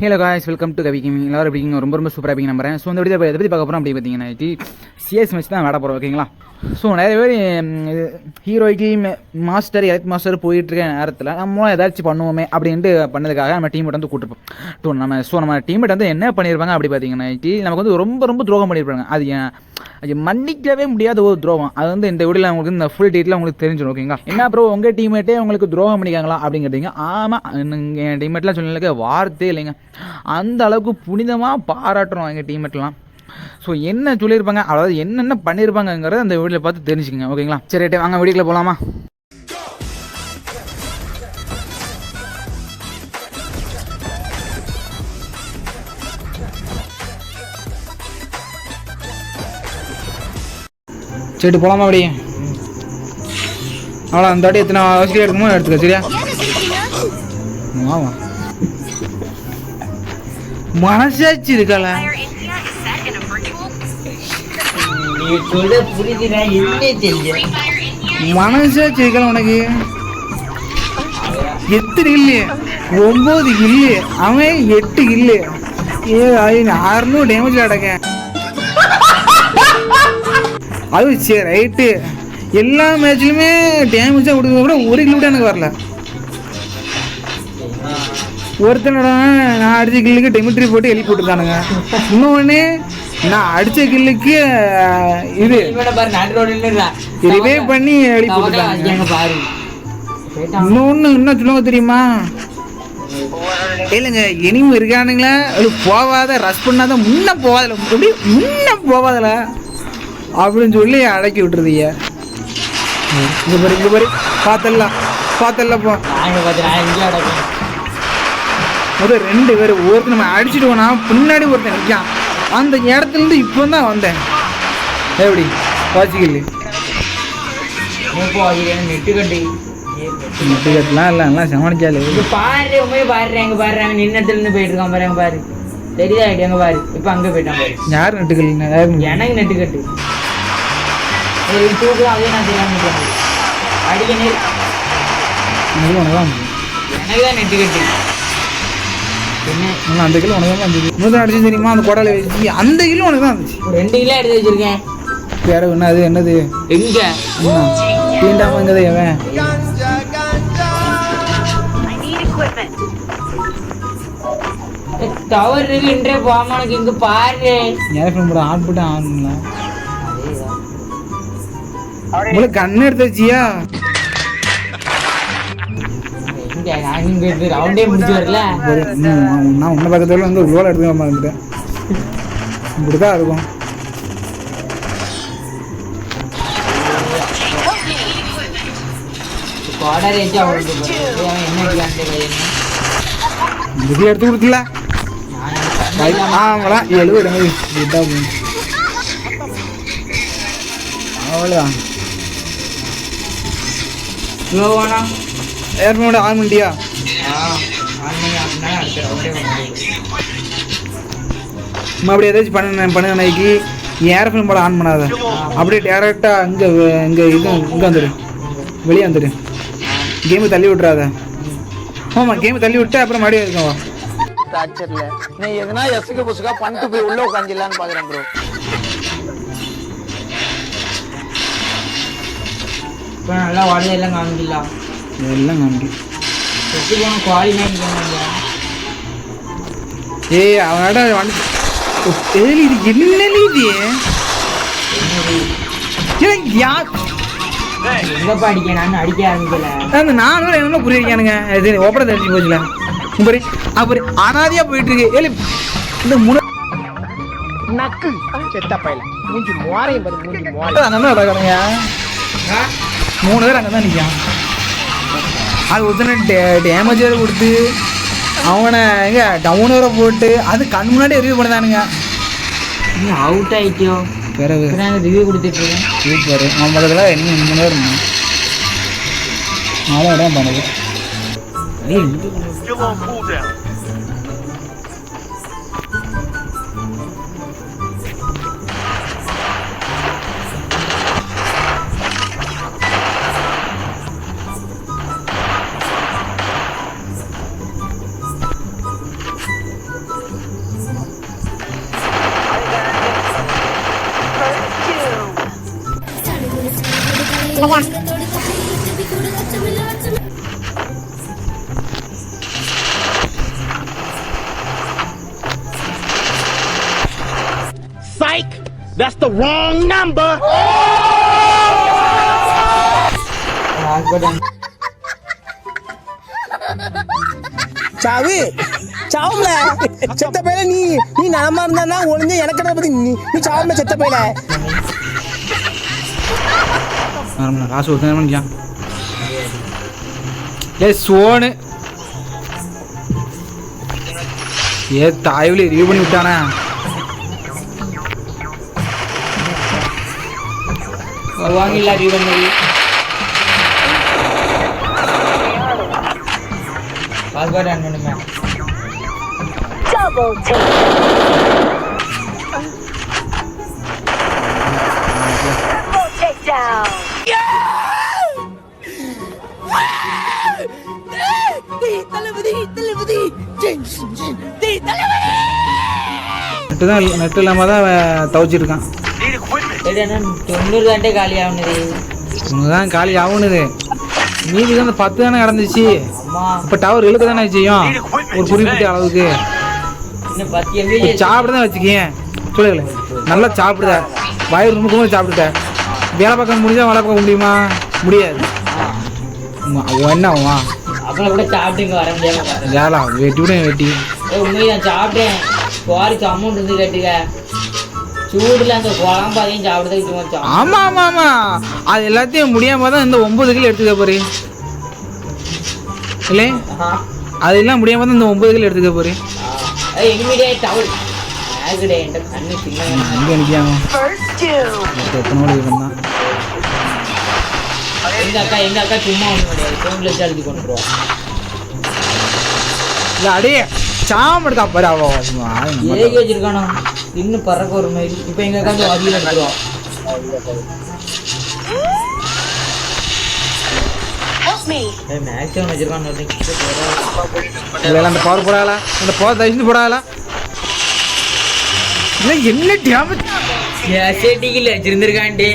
Hello guys welcome to Kavi gaming எல்லாரும் எப்படிங்க ரொம்ப ரொம்ப சூப்பராக இருப்பீங்க நம்புறேன். ஸோ இந்த வீடியோ எதை பற்றி பார்க்க போகிறோம் அப்படி பார்த்தீங்கன்னா சிஎஸ் மேட்ச் தான் விட போகிறோம் ஓகேங்களா ஸோ நிறைய பேர் ஹீரோய்க்கு மாஸ்டர் எலக்ட் மாஸ்டர் போயிட்டு இருக்க நேரத்தில் நம்மளும் ஏதாச்சும் பண்ணுவோமே அப்படின்ட்டு பண்ணதுக்காக நம்ம டீம் வந்து கூட்டிருப்போம். ஸோ நம்ம ஸோ நம்ம டீம்மேட் வந்து என்ன பண்ணியிருப்பாங்க அப்படி பார்த்தீங்கன்னா நமக்கு வந்து ரொம்ப ரொம்ப துரோகம் பண்ணியிருப்பாங்க அது ஏன்? அது மன்னிக்கவே முடியாத ஒரு துரோகம். அது வந்து இந்த வீடியோவில் உங்களுக்கு இந்த ஃபுல் டீட்டெயில் உங்களுக்கு தெரிஞ்சிடும் ஓகேங்களா என்ன ப்ரோ உங்கள் டீம்மேட்டே உங்களுக்கு துரோகம் பண்ணிக்காங்களா அப்படிங்கிறீங்க ஆமாம் என் டீம்மேட்லாம் சொன்னதுக்கு வார்த்தையே இல்லைங்க. அந்த அளவுக்கு புனிதமாக பாராட்டுறோம் எங்கள் டீம்மேட்லாம் ஸோ என்ன சொல்லியிருப்பாங்க அதாவது என்னென்ன பண்ணியிருப்பாங்கங்கிறத அந்த வீடியோவில் பார்த்து தெரிஞ்சுக்கோங்க ஓகேங்களா சரி வாங்க வீடியோக்குள்ளே போகலாமா சரி போகலாமா அப்படியே? அவ்வளோ அந்த வாட்டி எத்தனை அவசியம் இருக்குமோ எடுத்துக்க சரியா? ஆமா மனசாச்சு இருக்கல. மனசாச்சு இருக்கல உனக்கு? எத்தனை இல்லையே? ஒம்பது இல்லு அவன் எட்டு இல்லு ஏ அறுநூறு டேமேஜ் அடக்க அது சரி ரைட்டு எல்லா மேட்ச்லையுமே டேமேஜாக கொடுக்க கூட ஒரு கிலோ கூட எனக்கு வரல. ஒருத்தனோட நான் அடித்த கில்லுக்கு டெமிட்ரி போட்டு எழுப்பி விட்டுருக்கானுங்க இன்னொன்று நான் அடித்த கில்லுக்கு இது பாரு ரிவே பண்ணி எழுப்பி விட்டுருக்காங்க பாரு இன்னொன்று என்ன சொல்லுவாங்க தெரியுமா? இல்லைங்க இனிமே இருக்கானுங்களே அது போகாத ரஷ் பண்ணாத முன்ன போகாதல முன்ன போகாதல அப்படின்னு சொல்லி அடக்கி விட்டுருதீங்க. இங்க பாரு இங்க பாரு. பார்த்தல்லாம் பார்த்தல்ல போ. நாங்க பார்த்து நான் எங்கேயோ அடக்கேன். முதல் ரெண்டு பேர் ஒருத்தர் நம்ம அடிச்சுட்டு போனா பின்னாடி ஒருத்தன் நிற்கான் அந்த இடத்துல இருந்து இப்போ தான் வந்தேன். எப்படி? வாசிக்கல. மூப்போ அது நெட்டு கட்டி? டிக்கெட்லாம் இல்லை எல்லாம் சமாளிச்சாலே. பாரு உண்மையை பாரு எங்க பாரு அவன் நின்னத்துல இருந்து போயிட்டு இருக்கான் பாரு எங்க பாரு. தெரியுதா எங்க பாரு. இப்ப அங்க போயிட்டான் பாரு. யார் நட்டுக்கல்? எனக்கு நெட்டு கட்டு. ஒரு தூக்குலாம் அதே நான் தெரியாம நிக்கிறேன் அடிக்க நேர். எனக்கு தான் நெட்டு கட்டு. என்ன? அந்த கிலோ உனக்கு தான் இருந்துச்சு. முதல் அடிச்சு தெரியுமா? அந்த குடலை வச்சு. அந்த கிலோ உனக்கு தான் இருந்துச்சு. ரெண்டு கிலோ எடுத்து வச்சிருக்கேன். வேற என்ன அது என்னது? எங்க? I need equipment. டவர் இருக்குன்றே போகாம உனக்கு இங்க பாரு. ஏன் கூட ஆட் போட்டு ஆகணுங்களா அதேதான். உங்களுக்கு கண்ணு எடுத்து வச்சியா ரவுண்டே முடிச்சு வரல. நான் உன்ன பக்கத்துல வந்து ஒரு ரோல் எடுத்துக்க வந்துட்டேன். இப்படி தான் இருக்கும் இது எடுத்து கொடுக்கல? எழுபது அவ்வளோதான் ஸ்லோவானா ஏற்கனவே ஆன் பண்ணிட்டியா ஆன் பண்ணி அப்படின்னா அடுத்த ரவுண்டே நம்ம அப்படி ஏதாச்சும் பண்ண பண்ண அன்னைக்கு ஏர் ஃபிலிம் போட ஆன் பண்ணாத. அப்படியே டேரெக்டாக இங்கே இங்கே இது இங்கே வந்துடு வெளியே வந்துடு கேமு தள்ளி விட்றாத ஆமாம் கேமு தள்ளி விட்டு அப்புறம் மறுபடியும் இருக்கும் வா? டார்ச்சர்ல நீ எதுனா எசுக்கு புசுக்கா பண்ணிட்டு போய் உள்ள உட்காந்துலான்னு பாக்குறேன் ப்ரோ இப்போ நல்லா வாடகை எல்லாம் காமிக்கலாம் எல்லாம் காமிக்கு செத்து போன குவாலி ஏய் அவனோட வந்து ஏய், இது என்ன இது ஏய், யா- எங்கப்பா அடிக்க நான் அடிக்க ஆரம்பிக்கல அந்த நானும் என்ன புரியிருக்கானுங்க சரி ஒப்பட தெரிஞ்சு போச்சுல பாரு அப்புறம் அனாதியா போயிட்டு இருக்கு இந்த முனை நக்கு செத்த பையல மூஞ்சி மோரையும் பாரு மூஞ்சி மோரை அங்கே தான் கிடக்குறாங்க மூணு பேர் அங்கே தான் நிற்கான் அது ஒருத்தனை டே டேமேஜ் வேறு கொடுத்து அவனை எங்க டவுன் வேற போட்டு அது கண் முன்னாடி ரிவ்யூ பண்ணதானுங்க. நீ அவுட் ஆயிட்டியோ? பிறகு. ரிவ்யூ கொடுத்துட்டு இருக்கேன். சூப்பர் அவன் பக்கத்தில் இன்னும் மூணு பேர் இருந்தான் நாலு இடம் பண்ணுது. Psych! That's the wrong number! Hospital சாவு சாவும்ல செத்த பையல நீ நீ நலமா இருந்தா ஒளிஞ்சு எனக்கு என்ன பத்தி நீ நீ சாவும்ல செத்த பையல ஆரம்பி காசு கொடுத்தா பண்ணிக்கலாம் ஏ சோனு ஏ தாய்வலி ரிவ்யூ பண்ணி விட்டானே வருவாங்கல்ல ரிவ்யூ பண்ணி பாஸ்போர்ட் ஆன் பண்ணுமே நெட்டு தான் நெட்டு இல்லாமல் தான் என்ன தொண்ணூறு கண்டே காலி ஆகுனது இவங்க தான் காலி ஆகுனுது மீதி தான் பத்து தானே கிடந்துச்சு. இப்போ டவர் இழுக்க தானே செய்யும். ஒரு குறிப்பிட்ட அளவுக்கு. சாப்பிட தான் வச்சுக்கேன். சொல்லுங்கள. நல்லா சாப்பிடுத. வயிறு ரொம்ப சாப்பிட்டுட்ட. வேலை பார்க்க முடிஞ்சா வேலை பார்க்க முடியுமா? முடியாது. என்ன ஆகும் அப்புறம் கூட சாப்பிட்டு இங்க வர முடியாம பாருங்க. வேலை வெட்டி விட வெட்டி. உண்மையை நான் சாப்பிட்டேன் குவாரிக்கு அமௌண்ட் இருந்து கேட்டுக்க. சூடுல அந்த குழம்பு அதையும் சாப்பிடுறதுக்கு சும்மா சாப்பிட்டேன். ஆமா ஆமா ஆமா. அது எல்லாத்தையும் முடியாம தான் இந்த ஒன்பது கிலோ எடுத்துக்க போறே. இல்லை. அதெல்லாம் முடியாம தான் இந்த ஒன்பது கிலோ எடுத்துக்க போறே. ஆ. ஏய், immediate towel. ஆகுடே, என்கிட்ட கண்ணு சின்ன எங்க நிக்காம First two. எத்தனை மணி இருந்தான் எங்க அக்கா எங்க அக்கா சும்மா ஒண்ணு கிடையாது. ஃபோன்ல வச்சு எழுதி கொண்டுருவோம் இல்ல அடே சாம் எடுத்தா பாரு அவ. ஏகி வச்சிருக்கானோ? இன்னும் பறக்க ஒரு மாதிரி. இப்போ எங்க அக்கா வந்து அதிகம் எடுத்துருவோம் Help me. மேக்ஸிமம் வச்சிருக்கான்னு அந்த பவர் போடாதல அந்த பவர் தயச்சு போடாதல இல்ல என்ன டேமேஜ் எஸ்ஏடிக்கில் வச்சிருந்திருக்கான்டே.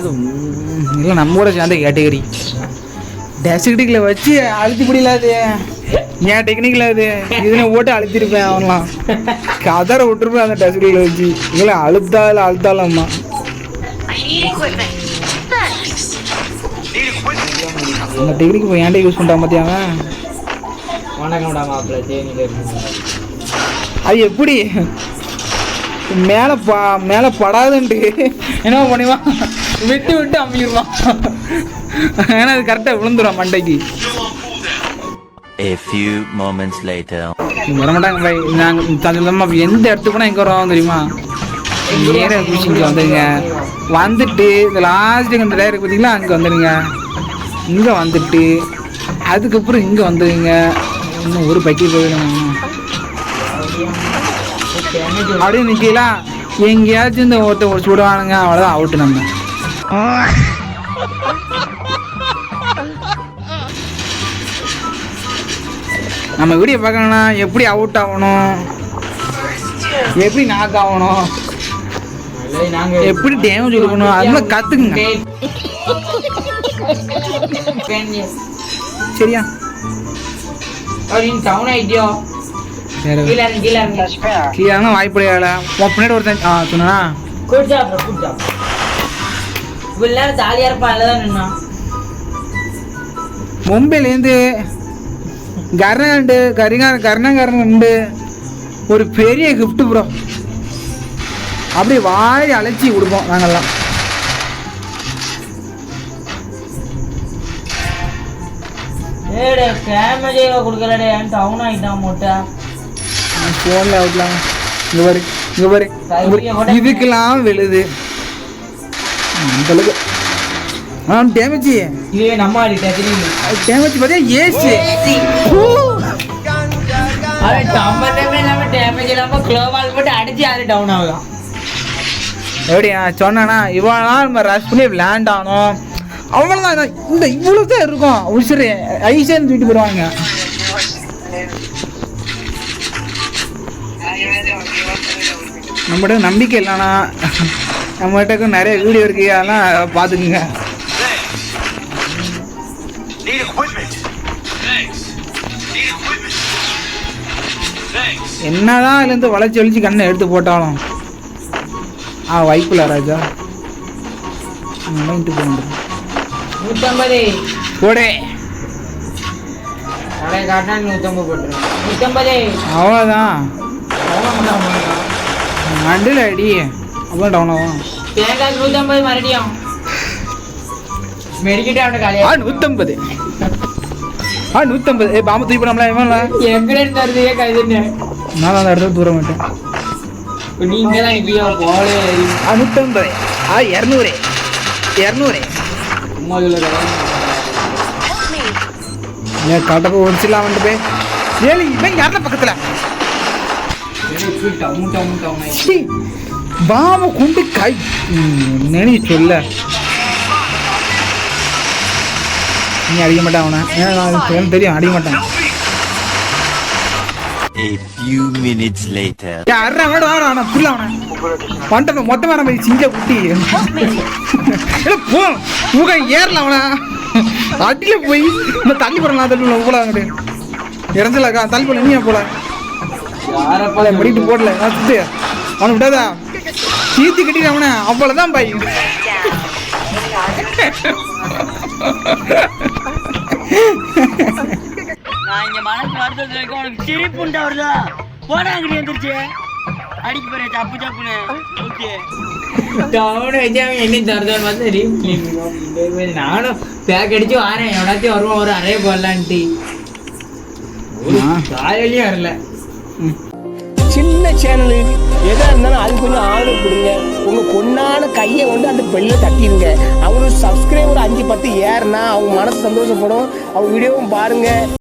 அது இல்ல நம்ம கூட சேர்ந்த கேட்டகரி டெசிக்டிக்கில் வச்சு அழுத்தி முடியல அது. என் டெக்னிக்கில் அது? இதுல ஓட்டு அழுத்திருப்பேன் அவன்லாம். கதற விட்டுருப்பேன் அந்த டெசிக்டிக்கில் வச்சு. இல்லை அழுத்தால அழுத்தாலம்மா I need equipment. Thanks. அந்த டெக்னிக் போய் ஏன்டா யூஸ் பண்ணிட்டான் பார்த்தியாங்க வணக்கம்டா மாப்பிள்ள அது எப்படி? மேலே பா மேலே படாதுன்ட்டு. என்ன பண்ணுவான் விட்டு விட்டு அம்மிடுவான் ஏன்னா அது கரெக்டாக விழுந்துடும் மண்டைக்கு. A few moments later. வரமாட்டாங்க பாய். நாங்கள் அப்போ எந்த இடத்துக்கு போனால் எங்கே வரோம் தெரியுமா? நேராக குச்சிங்க வந்துடுங்க வந்துட்டு இந்த லாஸ்ட்டுக்கு இந்த டயருக்கு பார்த்தீங்களா அங்கே வந்துடுங்க இங்கே வந்துட்டு அதுக்கப்புறம் இங்கே வந்துடுங்க இன்னும் ஒரு பக்கெட் போயிடும் அப்படியே நிற்கலாம் எங்கேயாச்சும் இந்த ஒருத்த ஒரு சுடுவானுங்க அவ்வளோதான் அவுட்டு நம்ம. நம்ம வீடியோ பார்க்கணும்னா எப்படி அவுட் ஆகணும்? எப்படி நாக் ஆகணும்? எப்படி டேமேஜ் கொடுக்கணும்? அதெல்லாம் கற்றுக்குங்க சரியா? வாய்ப்படையால உன் பின்னாடி ஒருத்தன் சொன்னா இவ்வளவு நேரம் ஜாலியா இருப்பான் தான் நின்னான் மும்பைலேருந்து கர்ணாண்டு கரிகார கர்ணகரண்டு ஒரு பெரிய gift ப்ரோ அப்படியே வாரி அழைச்சி கொடுப்போம் நாங்கெல்லாம். ஏடே டேமேஜே கொடுக்கலடே டவுன் ஆயிட்டான் மொட்டை? ஃபோனில் அவுட்லாம் இங்கே பாரு இங்க பாரு. இதுக்கெல்லாம் விழுது. அந்த அளவுக்கு ஆ டேமேஜ் இதுவே நம்ம டேமேஜ் பார்த்தியா ஏசி. அவன் சம்பந்தமே இல்லாம டேமேஜ் இல்லாம க்ளோவால் போட்டு அடிச்சு அது டவுன் ஆகும் எப்படியா சொன்னேன்னா இவ்வளோ நம்ம ரஷ் பண்ணி லேண்ட் ஆனோம். அவ்வளோதான் இந்த இவ்வளோ தான் இருக்கும் உசுறு ஐசேன்னு தூக்கிட்டு போயிடுவாங்க. நம்மகிட்ட நம்பிக்கை இல்லைண்ணா நம்மகிட்டக்கும் நிறைய வீடியோ இருக்கு. அதெல்லாம் பார்த்துக்குங்க. என்னதான் அதுலேருந்து வளைச்சி வளைச்சி கண்ணை எடுத்து போட்டாலும். ஆ வைப்பில் ராஜா. வாங்கிட்டு போகணும் நூற்றம்பது போடே. அவ்வளோதான் மண்டல அடி. அவ்வளோ டவுன் ஆகும் தேங்காய் நூற்றம்பது மறுபடியும்? மெடிக்கிட்டே அவனை ஆ காலையா நூற்றம்பது ஆ நூற்றம்பது ஏ பாம்பு தூக்கி போடாமல இவன்ல. எங்கடே தருது கைதுன்னு நான் அந்த இடத்துல தூர மாட்டேன். நீங்க தான் நிற்கிறியோ போலே. ஆ நூற்றம்பது ஆ இரநூறு. இரநூறு. ஏன் கட்டப்போ ஒடிச்சிடலாம் வந்துட்டு போய்? ஏழு இவன் யாரில் பக்கத்தில்? டம்மு டம்மு ச்சீ, பாம்பை கொண்டு கை. ம், நினைவு சொல்ல. நீ அடிக்க மாட்டான் அவனை. ஏன்னா நான் தெரியும். அடிக்க மாட்டான். A few minutes later. அரை வேட வாடா அவனை புள்ள அவனை. வந்துட்டு மொத்தமாக நம்ம சிங்க குட்டி. இல்ல, போ. ஏறல அவனை. அடியில போய் இந்த தள்ளி போடலாம் தள்ளி போல அங்கிட்டு இறஞ்சலக்கா தள்ளி போல. நீ போல? அவளை முடிட்டு போடல. நான் சுத்து. அவனை விடாதா? சீத்தி கட்டிட்டு அவனை அவ்வளோதான் பாய். நான் இங்க மனசு வருத்தத்துல இருக்க உனக்கு சிரிப்பு உண்டா வருதா? போடா அங்கிட்டு வந்துருச்சு அடிக்க போறேன் தப்பு தப்புன்னு ஓகே. நானும் பேக் அடிச்சு வாரேன். எவனாச்சும் வருவான் ஒரு அறைய போடலான்ட்டு. காலையிலயும் வரல. சின்ன சேனலு. எதாக இருந்தாலும் அது கொஞ்சம் ஆதரவு கொடுங்க. உங்கள் பொண்ணான கையை வந்து அந்த பெல்ல தட்டிடுங்க. அவங்களுக்கு சப்ஸ்கிரைபர் அஞ்சு பத்து ஏறுனா அவங்க மனசு சந்தோஷப்படும். அவங்க வீடியோவும் பாருங்கள்